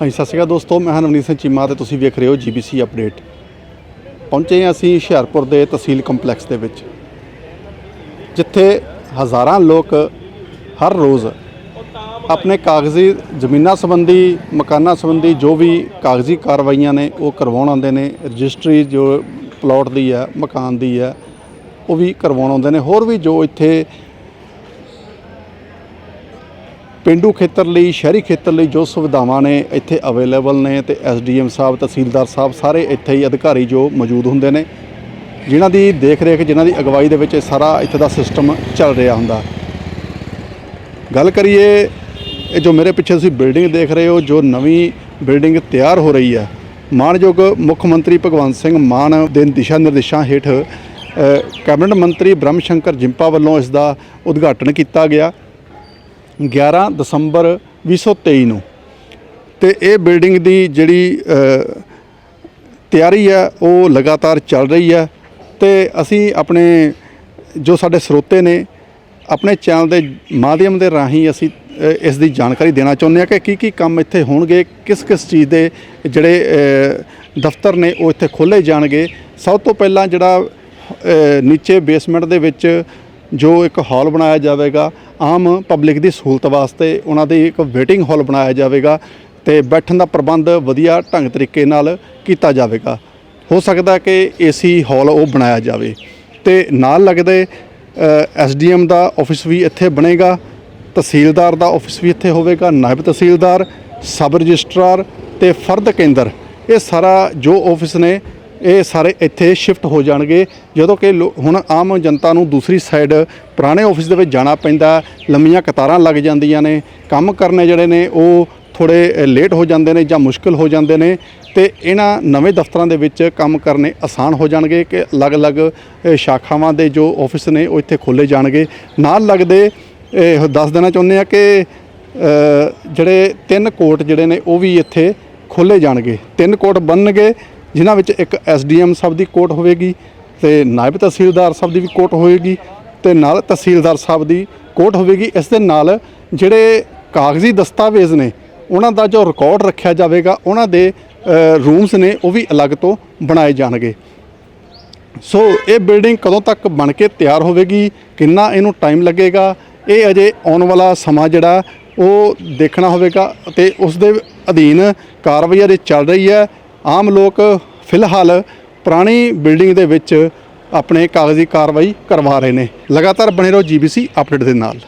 ਹਾਂਜੀ ਸਤਿ ਸ਼੍ਰੀ ਅਕਾਲ ਦੋਸਤੋ, ਮੈਂ ਹਾਂ ਸਿੰਘ ਚੀਮਾ ਤੇ ਤੁਸੀਂ ਵੇਖ ਰਹੇ ਹੋ ਜੀਬੀਸੀ ਅਪਡੇਟ। ਪਹੁੰਚੇ ਹਾਂ ਅਸੀਂ ਹੁਸ਼ਿਆਰਪੁਰ ਦੇ ਤਹਿਸੀਲ ਕੰਪਲੈਕਸ ਦੇ ਵਿੱਚ, ਜਿੱਥੇ ਹਜ਼ਾਰਾਂ ਲੋਕ ਹਰ ਰੋਜ਼ ਆਪਣੇ ਕਾਗਜ਼ੀ ਜ਼ਮੀਨਾਂ ਸੰਬੰਧੀ, ਮਕਾਨਾਂ ਸੰਬੰਧੀ ਜੋ ਵੀ ਕਾਗਜ਼ੀ ਕਾਰਵਾਈਆਂ ਨੇ, ਉਹ ਕਰਵਾਉਣ ਆਉਂਦੇ ਨੇ, ਰਜਿਸਟਰੀ ਜੋ ਪਲਾਟ ਦੀ ਹੈ, ਮਕਾਨ ਦੀ ਹੈ, ਉਹ ਵੀ ਕਰਵਾਉਣ ਆਉਂਦੇ ਨੇ। ਹੋਰ ਵੀ ਜੋ ਇੱਥੇ ਪਿੰਡੂ ਖੇਤਰ ਲਈ, ਸ਼ਹਿਰੀ ਖੇਤਰ ਲਈ ਜੋ ਸੁਵਿਧਾਵਾਂ ਨੇ ਇੱਥੇ ਅਵੇਲੇਬਲ ਨੇ ਤੇ ਐਸਡੀਐਮ ਸਾਹਿਬ, ਤਹਿਸੀਲਦਾਰ ਸਾਹਿਬ ਸਾਰੇ ਇੱਥੇ ਹੀ ਅਧਿਕਾਰੀ ਜੋ ਮੌਜੂਦ ਹੁੰਦੇ ਨੇ, ਜਿਨ੍ਹਾਂ ਦੀ ਦੇਖ ਰੇਖ ਜਿਨ੍ਹਾਂ ਦੀ ਅਗਵਾਈ ਦੇ ਵਿੱਚ ਇਹ ਸਾਰਾ ਇੱਥੇ ਦਾ ਸਿਸਟਮ ਚੱਲ ਰਿਹਾ ਹੁੰਦਾ। ਗੱਲ ਕਰੀਏ, ਇਹ ਜੋ ਮੇਰੇ ਪਿੱਛੇ ਤੁਸੀਂ ਬਿਲਡਿੰਗ ਦੇਖ ਰਹੇ ਹੋ, ਜੋ ਨਵੀਂ ਬਿਲਡਿੰਗ ਤਿਆਰ ਹੋ ਰਹੀ ਹੈ, ਮਾਣਯੋਗ ਮੁੱਖ ਮੰਤਰੀ ਭਗਵੰਤ ਸਿੰਘ ਮਾਨ ਦੇ ਦਿਸ਼ਾ ਨਿਰਦੇਸ਼ਾਂ ਹੇਠ ਕੈਬਨਿਟ ਮੰਤਰੀ ਬ੍ਰਹਮ ਸ਼ੰਕਰ ਜਿੰਪਾ ਵੱਲੋਂ ਇਸ ਦਾ ਉਦਘਾਟਨ ਕੀਤਾ ਗਿਆ। 11 ਦਸੰਬਰ 2023 ਨੂੰ। ਤੇ ਇਹ ਬਿਲਡਿੰਗ ਦੀ ਜਿਹੜੀ ਤਿਆਰੀ ਹੈ, ਉਹ ਲਗਾਤਾਰ ਚੱਲ ਰਹੀ ਹੈ। ਤੇ ਅਸੀਂ ਆਪਣੇ, ਜੋ ਸਾਡੇ ਸਰੋਤੇ ਨੇ, ਆਪਣੇ ਚੈਨਲ ਦੇ ਮਾਧਿਅਮ ਦੇ ਰਾਹੀਂ ਅਸੀਂ ਇਸ ਦੀ ਜਾਣਕਾਰੀ ਦੇਣਾ ਚਾਹੁੰਦੇ ਹਾਂ ਕਿ ਕੀ ਕੀ ਕੰਮ ਇੱਥੇ ਹੋਣਗੇ, ਕਿਸ ਕਿਸ ਚੀਜ਼ ਦੇ ਜਿਹੜੇ ਦਫ਼ਤਰ ਨੇ ਉਹ ਇੱਥੇ ਖੋਲ੍ਹੇ ਜਾਣਗੇ। ਸਭ ਤੋਂ ਪਹਿਲਾਂ ਜਿਹੜਾ ਨੀਚੇ ਬੇਸਮੈਂਟ ਦੇ ਵਿੱਚ ਜੋ ਇੱਕ ਹਾਲ ਬਣਾਇਆ ਜਾਵੇਗਾ, ਆਮ ਪਬਲਿਕ ਦੀ ਸਹੂਲਤ ਵਾਸਤੇ ਉਹਨਾਂ ਦੀ ਇੱਕ ਵੇਟਿੰਗ ਹਾਲ ਬਣਾਇਆ ਜਾਵੇਗਾ ਤੇ ਬੈਠਣ ਦਾ ਪ੍ਰਬੰਧ ਵਧੀਆ ਢੰਗ ਤਰੀਕੇ ਨਾਲ ਕੀਤਾ ਜਾਵੇਗਾ। ਹੋ ਸਕਦਾ ਕਿ ਏਸੀ ਹਾਲ ਉਹ ਬਣਾਇਆ ਜਾਵੇ ਤੇ ਨਾਲ ਲੱਗਦੇ ਐਸਡੀਐਮ ਦਾ ਆਫਿਸ ਵੀ ਇੱਥੇ ਬਣੇਗਾ, ਤਹਿਸੀਲਦਾਰ ਦਾ ਆਫਿਸ ਵੀ ਇੱਥੇ ਹੋਵੇਗਾ, ਨਾਇਬ ਤਹਿਸੀਲਦਾਰ, ਸਬ ਰਜਿਸਟਰਾਰ ਤੇ ਫਰਦ ਕੇਂਦਰ, ਇਹ ਸਾਰਾ ਜੋ ਆਫਿਸ ਨੇ ਇਹ ਸਾਰੇ ਇੱਥੇ ਸ਼ਿਫਟ ਹੋ ਜਾਣਗੇ। ਜਦੋਂ ਕਿ ਲੋ- ਹੁਣ ਆਮ ਜਨਤਾ ਨੂੰ ਦੂਸਰੀ ਸਾਈਡ ਪੁਰਾਣੇ ਆਫਿਸ ਦੇ ਵਿੱਚ ਜਾਣਾ ਪੈਂਦਾ ਲੰਮੀਆਂ ਕਤਾਰਾਂ ਲੱਗ ਜਾਂਦੀਆਂ ਨੇ। ਕੰਮ ਕਰਨੇ ਜਿਹੜੇ ਨੇ, ਉਹ ਥੋੜੇ ਲੇਟ ਹੋ ਜਾਂਦੇ ਨੇ ਜਾਂ ਮੁਸ਼ਕਲ ਹੋ ਜਾਂਦੇ ਨੇ। ਤੇ ਇਹਨਾਂ ਨਵੇਂ ਦਫ਼ਤਰਾਂ ਦੇ ਵਿੱਚ ਕੰਮ ਕਰਨੇ ਆਸਾਨ ਹੋ ਜਾਣਗੇ ਕਿ ਅਲੱਗ-ਅਲੱਗ ਸ਼ਾਖਾਵਾਂ ਦੇ ਜੋ ਆਫਿਸ ਨੇ, ਉਹ ਇੱਥੇ ਖੋਲੇ ਜਾਣਗੇ। ਨਾਲ ਲੱਗਦੇ ਇਹ ਦੱਸ ਦੇਣਾ ਚਾਹੁੰਦੇ ਆ ਕਿ ਜਿਹੜੇ ਤਿੰਨ ਕੋਰਟ ਜਿਹੜੇ ਨੇ, ਉਹ ਵੀ ਇੱਥੇ ਖੋਲੇ ਜਾਣਗੇ। ਤਿੰਨ ਕੋਰਟ ਬਣਨਗੇ। ਜਿਨ੍ਹਾਂ ਵਿੱਚ ਇੱਕ ਐਸਡੀਐਮ ਸਾਹਿਬ ਦੀ ਕੋਟ ਹੋਵੇਗੀ ਤੇ ਨਾਇਬ ਤਹਿਸੀਲਦਾਰ ਸਾਹਿਬ ਦੀ ਵੀ ਕੋਟ ਹੋਵੇਗੀ ਤੇ ਨਾਲ ਤਹਿਸੀਲਦਾਰ ਸਾਹਿਬ ਦੀ ਕੋਟ ਹੋਵੇਗੀ। ਇਸ ਦੇ ਨਾਲ ਜਿਹੜੇ ਕਾਗਜ਼ੀ ਦਸਤਾਵੇਜ਼ ਨੇ, ਉਹਨਾਂ ਦਾ ਜੋ ਰਿਕਾਰਡ ਰੱਖਿਆ ਜਾਵੇਗਾ, ਉਹਨਾਂ ਦੇ ਰੂਮਸ ਨੇ ਉਹ ਵੀ ਅਲੱਗ ਤੋਂ ਬਣਾਏ ਜਾਣਗੇ। ਸੋ ਇਹ ਬਿਲਡਿੰਗ ਕਦੋਂ ਤੱਕ ਬਣ ਕੇ ਤਿਆਰ ਹੋਵੇਗੀ, ਕਿੰਨਾ ਇਹਨੂੰ ਟਾਈਮ ਲੱਗੇਗਾ, ਇਹ ਅਜੇ ਆਉਣ ਵਾਲਾ ਸਮਾਂ ਜਿਹੜਾ, ਉਹ ਦੇਖਣਾ ਹੋਵੇਗਾ ਤੇ ਉਸ ਦੇ ਅਧੀਨ ਕਾਰਵਾਈ ਅਜੇ ਚੱਲ ਰਹੀ ਹੈ। ਆਮ ਲੋਕ ਫਿਲਹਾਲ ਪੁਰਾਣੀ ਬਿਲਡਿੰਗ ਦੇ ਵਿੱਚ ਆਪਣੇ ਕਾਗਜ਼ੀ ਕਾਰਵਾਈ ਕਰਵਾ ਰਹੇ ਨੇ। ਲਗਾਤਾਰ ਬਣੇ ਰਹੋ ਜੀਬੀਸੀ ਅਪਡੇਟ ਦੇ ਨਾਲ।